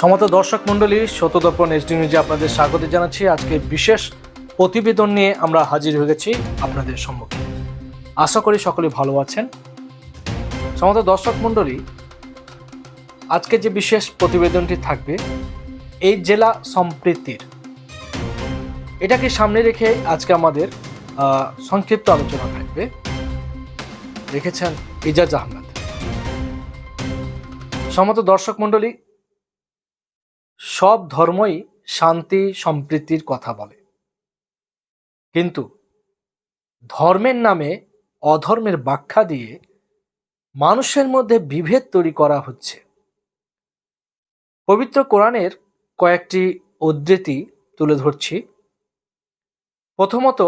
সমত দর্শক মণ্ডলী শতদর্পণ এসডি নিউজে আপনাদের স্বাগত জানাচ্ছি। আজকে বিশেষ প্রতিবেদন নিয়ে আমরা হাজির হয়ে গেছি আপনাদের সম্মুখে। আশা করি সকলে ভালো আছেন। সমত দর্শক মণ্ডলী, আজকে যে বিশেষ প্রতিবেদনটি থাকবে, এই জেলা সম্প্রীতির, এটাকে সামনে রেখে আজকে আমাদের সংক্ষিপ্ত আলোচনা থাকবে। রেখেছেন ইজাজ আহমেদ। সমত দর্শক মণ্ডলী সব ধর্মই শান্তি, সম্প্রীতির কথা বলে। কিন্তু ধর্মের নামে অধর্মের ব্যাখ্যা দিয়ে মানুষের মধ্যে বিভেদ তৈরি করা হচ্ছে। পবিত্র কোরআনের কয়েকটি উদ্ধৃতি তুলে ধরছি। প্রথমত,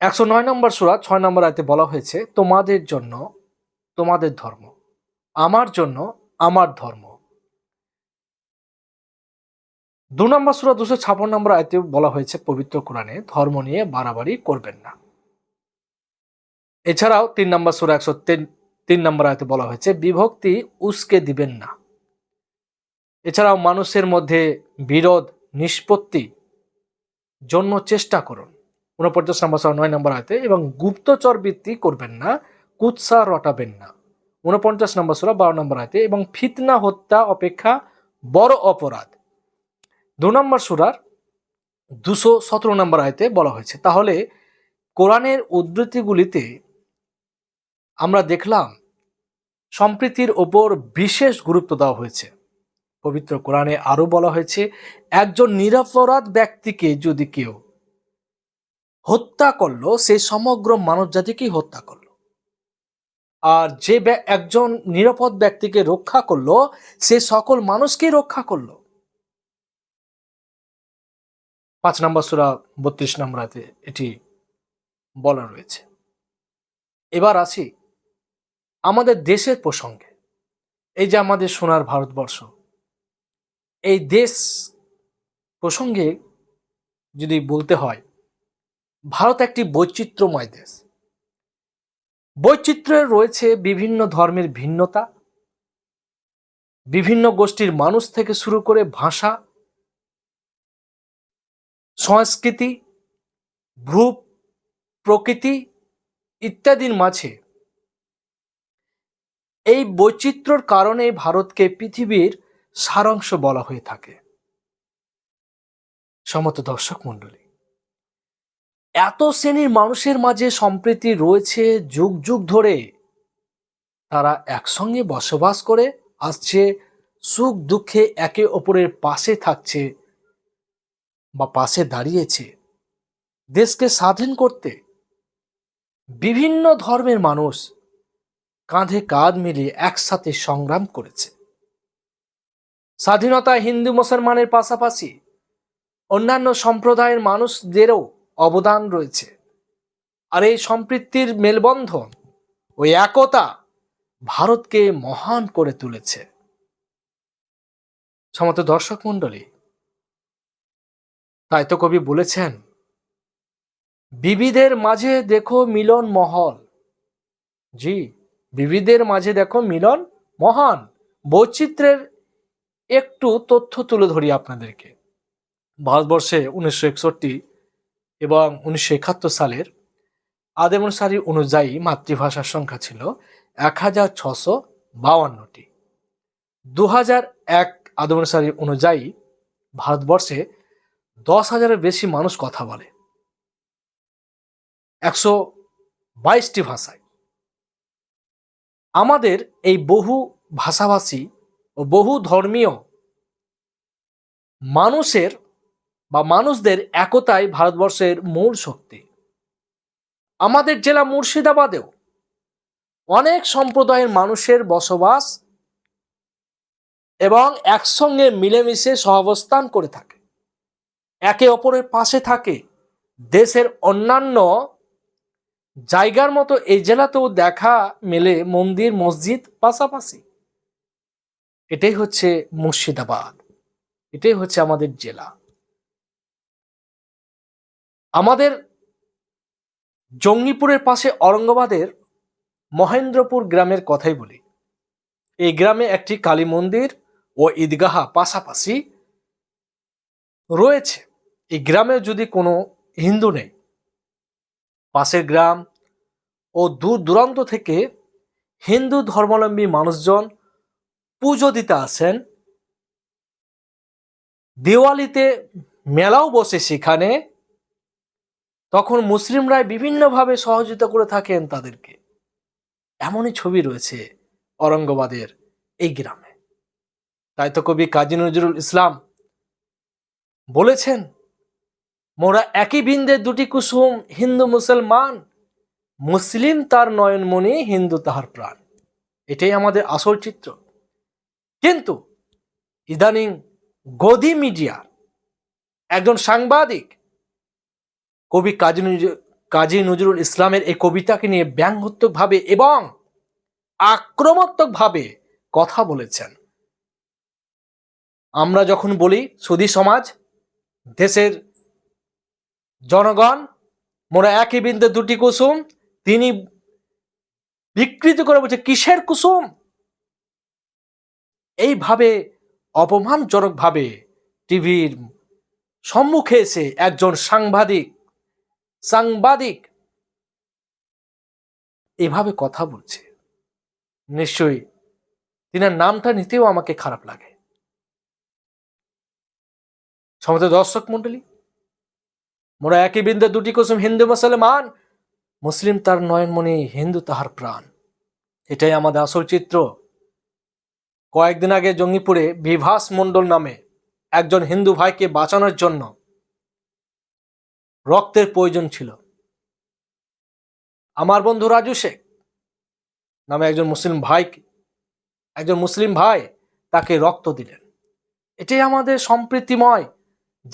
একশো নয় নম্বর সুরা ছয় নম্বর আয়তে বলা হয়েছে, তোমাদের জন্য, তোমাদের ধর্ম, আমার জন্য, আমার ধর্ম। দু নম্বর সুরা দুশো ছাপ্পান্ন নম্বর আয়তে বলা হয়েছে, পবিত্র কোরআনে ধর্ম নিয়ে বাড়াবাড়ি করবেন না। এছাড়াও তিন নম্বর সুরা একশো তিন নম্বর আয়তে বলা হয়েছে, বিভক্তি উস্কে দিবেন না। এছাড়াও মানুষের মধ্যে বিরোধ, নিষ্পত্তি জন্য চেষ্টা করুন। ঊনপঞ্চাশ নম্বর সুরা নয় নম্বর আয়তে, এবং গুপ্তচর বৃত্তি করবেন না, কুৎসা রটাবেন না। উনপঞ্চাশ নম্বর সুরা বারো নম্বর আয়তে, এবং ফিতনা, হত্যা, অপেক্ষা বড় অপরাধ। দু নম্বর সুরার দুশো সতেরো নম্বর আয়তে বলা হয়েছে। তাহলে কোরআনের উদ্ধৃতিগুলিতে আমরা দেখলাম, সম্প্রীতির ওপর বিশেষ গুরুত্ব দেওয়া হয়েছে। পবিত্র কোরআনে আরও বলা হয়েছে, একজন নিরাপরাধ ব্যক্তিকে যদি কেউ হত্যা করল, সে সমগ্র মানব জাতিকেই হত্যা করল। আর যে একজন নিরাপদ ব্যক্তিকে রক্ষা করল, সে সকল মানুষকেই রক্ষা করল। পাঁচ নম্বর সুরা বত্রিশ নম্বর আয়তে এটি বলা রয়েছে। এবার আসি আমাদের দেশের প্রসঙ্গে। এই যে আমাদের সোনার ভারতবর্ষ, এই দেশ প্রসঙ্গে যদি বলতে হয়, ভারত একটি বৈচিত্র্যময় দেশ। বৈচিত্র্যে রয়েছে বিভিন্ন ধর্মের ভিন্নতা, বিভিন্ন গোষ্ঠীর মানুষ থেকে শুরু করে ভাষা সংস্কৃতি ভূ প্রকৃতি ইত্যাদির মাঝে এই বৈচিত্র্যর কারণে ভারতকে পৃথিবীর সারাংশ বলা হয়ে থাকে। সমত দর্শক মণ্ডলী, এত শ্রেণির মানুষের মাঝে সম্প্রীতি রয়েছে যুগ যুগ ধরে। তারা একসঙ্গে বসবাস করে, আসছে সুখ দুঃখে একে অপরের পাশে থাকছে বা পাশে দাঁড়িয়েছে। দেশকে স্বাধীন করতে বিভিন্ন ধর্মের মানুষ কাঁধে কাঁধ মিলিয়ে একসাথে সংগ্রাম করেছে। স্বাধীনতা হিন্দু মুসলমানের পাশাপাশি অন্যান্য সম্প্রদায়ের মানুষদেরও অবদান রয়েছে। আর এই সম্পৃক্তির মেলবন্ধন ও একতা ভারতকে মহান করে তুলেছে। সমত দর্শক মণ্ডলী তাই তো কবি বলেছেন, বিবিধের মাঝে দেখো মিলন মহল। জি, বিবিধের মাঝে দেখো মিলন মহান। বৈচিত্র্যের একটু তথ্য তুলে ধরি আপনাদেরকে। ভারতবর্ষে উনিশশো একষট্টি এবং উনিশশো একাত্তর সালের আদেমনসারী অনুযায়ী মাতৃভাষার সংখ্যা ছিল এক হাজার ছশো বাউান্নটি দু হাজার এক আদমনসারী অনুযায়ী ভারতবর্ষে দশ হাজারের বেশি মানুষ কথা বলে। একশো বাইশটি ভাষায়। আমাদের এই বহু ভাষাভাষী ও বহু ধর্মীয় মানুষের বা মানুষদের একতাই ভারতবর্ষের মূল শক্তি। আমাদের জেলা মুর্শিদাবাদেও অনেক সম্প্রদায়ের মানুষের বসবাস এবং একসঙ্গে মিলেমিশে সহাবস্থান করে থাকে। একে অপরের পাশে থাকে। দেশের অন্যান্য জায়গার মতো এই জেলাতেও দেখা মেলে মন্দির, মসজিদ পাশাপাশি। এটাই হচ্ছে মুর্শিদাবাদ। এটাই হচ্ছে আমাদের জেলা। আমাদের জঙ্গিপুরের পাশে অরঙ্গাবাদের মহেন্দ্রপুর গ্রামের কথাই বলি। এই গ্রামে একটি কালী মন্দির ও ঈদগাহা পাশাপাশি রয়েছে। এই গ্রামে যদি কোনো হিন্দু নেই, পাশের গ্রাম ও দূর দূরান্ত থেকে হিন্দু ধর্মাবলম্বী মানুষজন পুজো দিতে আসেন, দিওয়ালিতে মেলাও বসে সেখানে, তখন মুসলিমরাই বিভিন্নভাবে সহযোগিতা করে থাকেন তাদেরকে। এমনই ছবি রয়েছে অরঙ্গাবাদের এই গ্রামে। তাই তো কবি কাজী নজরুল ইসলাম বলেছেন, মোরা একই বিন্দে দুটি কুসুম হিন্দু মুসলমান, মুসলিম তার নয়নমণি, হিন্দু তাহার প্রাণ। এটাই আমাদের আসল চিত্র। কিন্তু ইদানিং গদি মিডিয়া একজন সাংবাদিক, কবি কাজী কাজী নজরুল ইসলামের এই কবিতাকে নিয়ে ব্যঙ্গাত্মকভাবে এবং আক্রমণাত্মকভাবে কথা বলেছেন। আমরা যখন বলি, সুধী সমাজ দেশের জনগণ মোরা একই বিন্দু দুটি কুসুম, তিনি বিকৃত করে বলছে, কিসের কুসুম? এইভাবে, অপমানজনকভাবে টিভির সম্মুখে এসে একজন সাংবাদিক সাংবাদিক এভাবে কথা বলছে। নিশ্চয়ই, তিনার নামটা নিতেও আমাকে খারাপ লাগে। সমস্ত দর্শক মন্ডলী মোরা একই বিন্দু দুটি কুসুম হিন্দু মুসলমান, মুসলিম তার নয়নমণি হিন্দু তাহার প্রাণ। এটাই আমাদের আসল চিত্র। কয়েকদিন আগে জঙ্গিপুরে বিভাস মণ্ডল নামে একজন হিন্দু ভাইকে বাঁচানোর জন্য রক্তের প্রয়োজন ছিল। আমার বন্ধু রাজু শেখ নামে একজন মুসলিম ভাই একজন মুসলিম ভাই তাকে রক্ত দিলেন। এটাই আমাদের সম্প্রীতিময়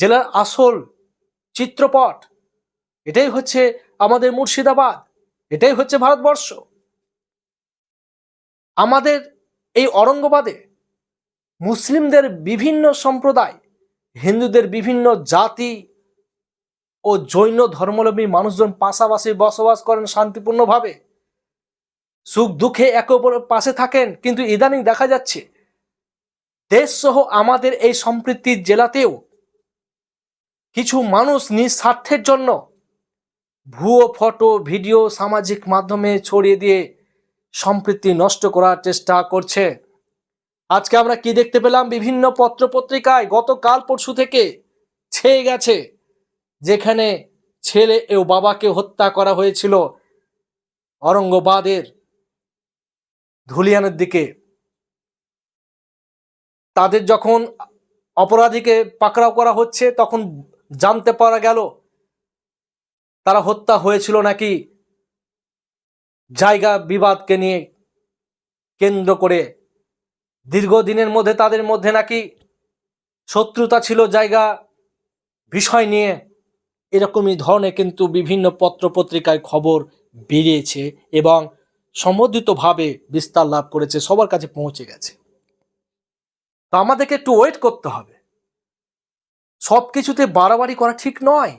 জেলার আসল চিত্রপট। এটাই হচ্ছে আমাদের মুর্শিদাবাদ। এটাই হচ্ছে ভারতবর্ষ। আমাদের এই অরঙ্গবাদে মুসলিমদের বিভিন্ন সম্প্রদায়, হিন্দুদের বিভিন্ন জাতি ও জৈন ধর্মলম্বী মানুষজন পাশাপাশি বসবাস করেন শান্তিপূর্ণভাবে। সুখ দুঃখে একে অপরের পাশে থাকেন, কিন্তু ইদানিং দেখা যাচ্ছে দেশ সহ আমাদের এই সম্প্রীতির জেলাতেও কিছু মানুষ নিজ স্বার্থের জন্য ভুয়ো ফটো, ভিডিও, সামাজিক মাধ্যমে ছড়িয়ে দিয়ে সম্প্রীতি নষ্ট করার চেষ্টা করছে। আজকে আমরা কি দেখতে পেলাম? বিভিন্ন পত্র পত্রিকায় গতকাল পরশু থেকে ছেয়ে গেছে, যেখানে ছেলে ও বাবাকে হত্যা করা হয়েছিল অরঙ্গবাদের ধুলিয়ানের দিকে। তাদের যখন অপরাধীকে পাকড়াও করা হচ্ছে, তখন জানতে পারা গেল তারা হত্যা হয়েছিল নাকি জায়গা বিবাদকে নিয়ে কেন্দ্র করে। দীর্ঘদিনের মধ্যে তাদের মধ্যে নাকি শত্রুতা ছিল, জায়গা বিষয় নিয়ে এরকমই ধরনের কিন্তু বিভিন্ন পত্র পত্রিকায় খবর বেরিয়েছে এবং সমর্থিতভাবে বিস্তার লাভ করেছে, সবার কাছে পৌঁছে গেছে। তো আমাদেরকে একটু ওয়েট করতে হবে। সব কিছুতে বাড়াবাড়ি করা ঠিক নয়।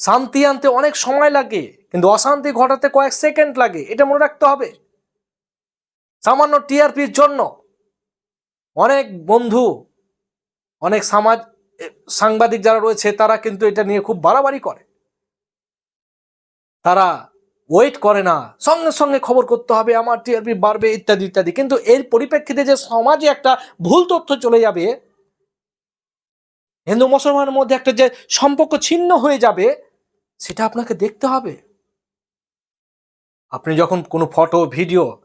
শান্তি আনতে অনেক সময় লাগে, কিন্তু অশান্তি ঘটাতে কয়েক সেকেন্ড লাগে, এটা মনে রাখতে হবে। সামান্য টিআরপির জন্য অনেক বন্ধু, অনেক সমাজ সাংবাদিক যারা রয়েছে, তারা কিন্তু এটা নিয়ে খুব বাড়াবাড়ি করে। তারা ওয়েট করে না, সঙ্গে সঙ্গে খবর করতে হবে, আমার টিআরপি বাড়বে, ইত্যাদি ইত্যাদি। কিন্তু এর পরিপ্রেক্ষিতে যে সমাজে একটা ভুল তথ্য চলে যাবে হিন্দু মুসলমানের মধ্যে একটা যে সম্পর্ক ছিন্ন হয়ে যাবে, সেটা আপনাকে দেখতে হবে। আপনি যখন কোনো ফটো, ভিডিও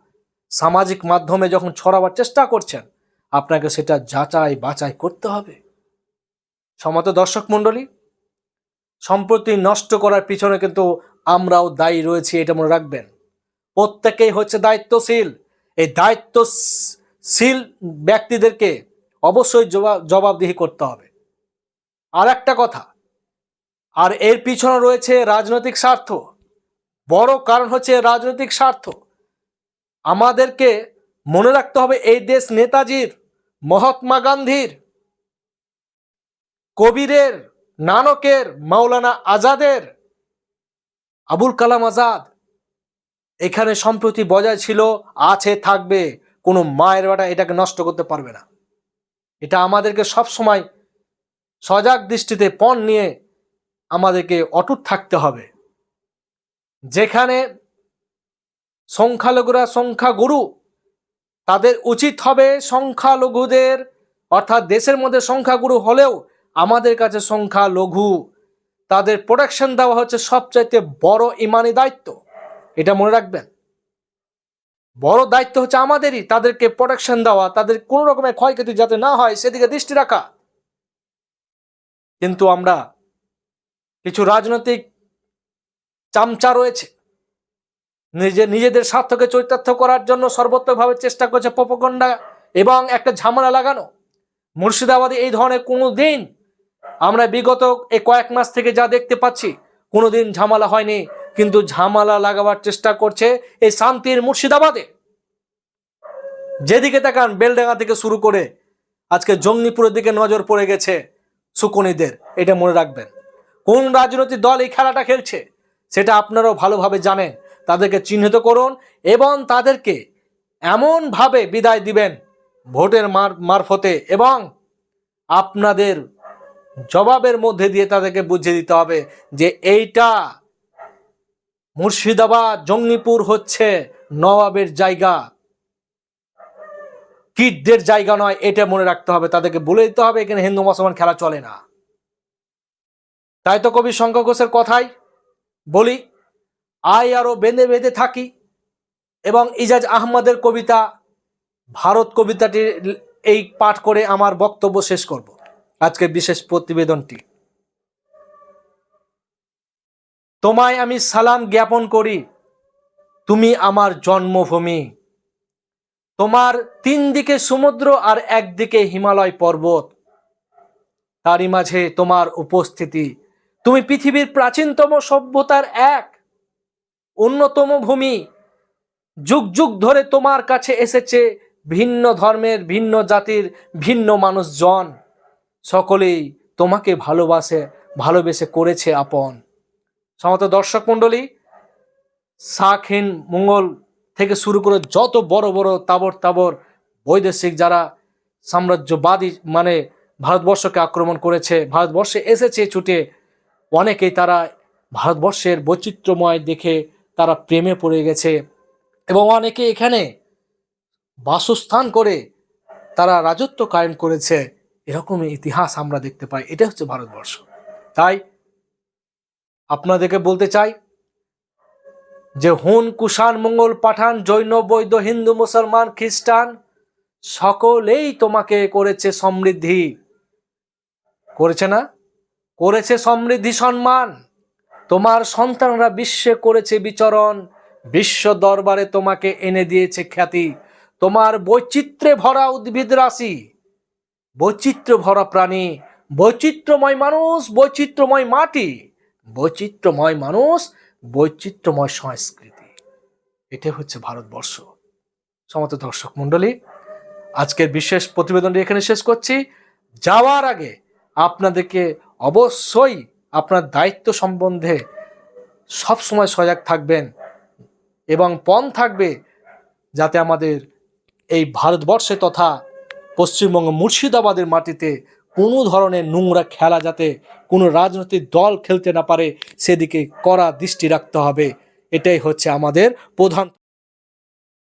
সামাজিক মাধ্যমে যখন ছড়াবার চেষ্টা করছেন, আপনাকে সেটা যাচাই বাছাই করতে হবে। সমত দর্শক মণ্ডলী, সম্প্রতি নষ্ট করার পিছনে কিন্তু আমরাও দায়ী রয়েছি, এটা মনে রাখবেন। প্রত্যেকেই হচ্ছে দায়িত্বশীল। এই দায়িত্বশীল ব্যক্তিদেরকে অবশ্যই জবাব জবাবদিহি করতে হবে। আর একটা কথা, আর এর পিছনে রয়েছে রাজনৈতিক স্বার্থ। বড় কারণ হচ্ছে রাজনৈতিক স্বার্থ। আমাদেরকে মনে রাখতে হবে এই দেশ নেতাজির, মহাত্মা গান্ধীর, কবিরের, নানকের, মাওলানা আজাদের, আবুল কালাম আজাদ। এখানে সম্প্রতি বজায় ছিল, আছে, থাকবে, কোনো মায়ের বেটা এটাকে নষ্ট করতে পারবে না। এটা আমাদেরকে সব সময় সজাগ দৃষ্টিতে পণ নিয়ে আমাদেরকে অটুট থাকতে হবে। যেখানে সংখ্যালঘুরা সংখ্যাগুরু, তাদের উচিত হবে সংখ্যালঘুদের, অর্থাৎ দেশের মধ্যে সংখ্যাগুরু হলেও আমাদের কাছে সংখ্যালঘু, তাদের প্রোটেকশন দেওয়া হচ্ছে সবচাইতে বড় ইমানি দায়িত্ব। এটা মনে রাখবেন। বড় দায়িত্ব হচ্ছে আমাদেরই, তাদেরকে প্রোটেকশন দেওয়া, তাদের কোনো রকমের ক্ষয়ক্ষতি যাতে না হয়, সেদিকে দৃষ্টি রাখা। কিন্তু আমরা কিছু রাজনৈতিক চামচা রয়েছে। নিজে, নিজেদের স্বার্থকে চরিতার্থ করার জন্য সর্বোত্তভাবে চেষ্টা করছে পপকন্ডা এবং একটা ঝামেলা লাগানো। মুর্শিদাবাদে এই ধরনের কোনো দিন আমরা বিগত এই কয়েক মাস থেকে যা দেখতে পাচ্ছি কোনোদিন ঝামেলা হয়নি, কিন্তু ঝামেলা লাগাবার চেষ্টা করছে এই শান্তির মুর্শিদাবাদে। যেদিকে তাকান, বেলডাঙ্গা থেকে শুরু করে আজকে জঙ্গিপুরের দিকে নজর পড়ে গেছে। সুকনিদের এটা মনে রাখবেন। কোন রাজনৈতিক দল এই খেলাটা খেলছে, সেটা আপনারাও ভালোভাবে জানেন। তাদেরকে চিহ্নিত করুন এবং তাদেরকে এমনভাবে বিদায় দিবেন ভোটের মার, মারফতে এবং আপনাদের জবাবের মধ্যে দিয়ে তাদেরকে বুঝিয়ে দিতে হবে যে এইটা মুর্শিদাবাদ, জঙ্গিপুর হচ্ছে নবাবের জায়গা। কিডদের জায়গা নয়, এটা মনে রাখতে হবে। তাদেরকে বলে দিতে হবে, এখানে হিন্দু মুসলমান খেলা চলে না। তাই তো কবি শঙ্কর ঘোষের কথাই বলি, আয় আরও বেঁধে বেঁধে থাকি এবং ইজাজ আহমদের কবিতা, ভারত কবিতাটির এই পাঠ করে আমার বক্তব্য শেষ করব। আজকের বিশেষ প্রতিবেদনটি। তোমায় আমি সালাম জ্ঞাপন করি, তুমি আমার জন্মভূমি। তোমার তিন দিকে সমুদ্র আর একদিকে হিমালয় পর্বত। তারই মাঝে তোমার উপস্থিতি। তুমি পৃথিবীর প্রাচীনতম সভ্যতার এক, অন্যতম ভূমি। যুগ যুগ ধরে তোমার কাছে এসেছে ভিন্ন ধর্মের, ভিন্ন জাতির, ভিন্ন মানুষজন। সকলেই তোমাকে ভালোবাসে, ভালোবেসে করেছে আপন। সমত দর্শক মণ্ডলী শাকহীন মঙ্গল থেকে শুরু করে যত বড় বড় তাবর তাবর বৈদেশিক যারা সাম্রাজ্যবাদী মানে ভারতবর্ষকে আক্রমণ করেছে, ভারতবর্ষে এসেছে ছুটে, অনেকেই তারা ভারতবর্ষের বৈচিত্র্যময় দেখে তারা প্রেমে পড়ে গেছে এবং অনেকে এখানে বাসস্থান করে তারা রাজত্ব কায়েম করেছে। এরকমই ইতিহাস আমরা দেখতে পাই। এটা হচ্ছে ভারতবর্ষ। তাই আপনাদেরকে বলতে চাই যে হুন, কুষাণ, মঙ্গল, পাঠান, জৈন, বৈদ্য, হিন্দু, মুসলমান, খ্রিস্টান, সকলেই তোমাকে করেছে সমৃদ্ধি। করেছে না? করেছে সমৃদ্ধি সম্মান। তোমার সন্তানরা বিশ্বে করেছে বিচরণ। বিশ্ব দরবারে তোমাকে এনে দিয়েছে খ্যাতি। তোমার বৈচিত্র্যে ভরা উদ্ভিদ রাশি। বৈচিত্র্য ভরা প্রাণী। বৈচিত্র্যময় মানুষ, বৈচিত্র্যময় মাটি। বৈচিত্র্যময় মানুষ বৈচিত্র্যময় সংস্কৃতি। এটা হচ্ছে ভারতবর্ষ। সমস্ত দর্শক মণ্ডলী, আজকের বিশেষ প্রতিবেদনটি এখানে শেষ করছি। যাওয়ার আগে আপনাদেরকে অবশ্যই আপনার দায়িত্ব সম্বন্ধে সবসময় সজাগ থাকবেন এবং পণ থাকবে যাতে আমাদের এই ভারতবর্ষে তথা পশ্চিমবঙ্গ মুর্শিদাবাদের মাটিতে কোনো ধরনের নোংরা খেলা যাতে কোনো রাজনৈতিক দল খেলতে না পারে, সেদিকে কড়া দৃষ্টি রাখতে হবে। এটাই হচ্ছে আমাদের প্রধান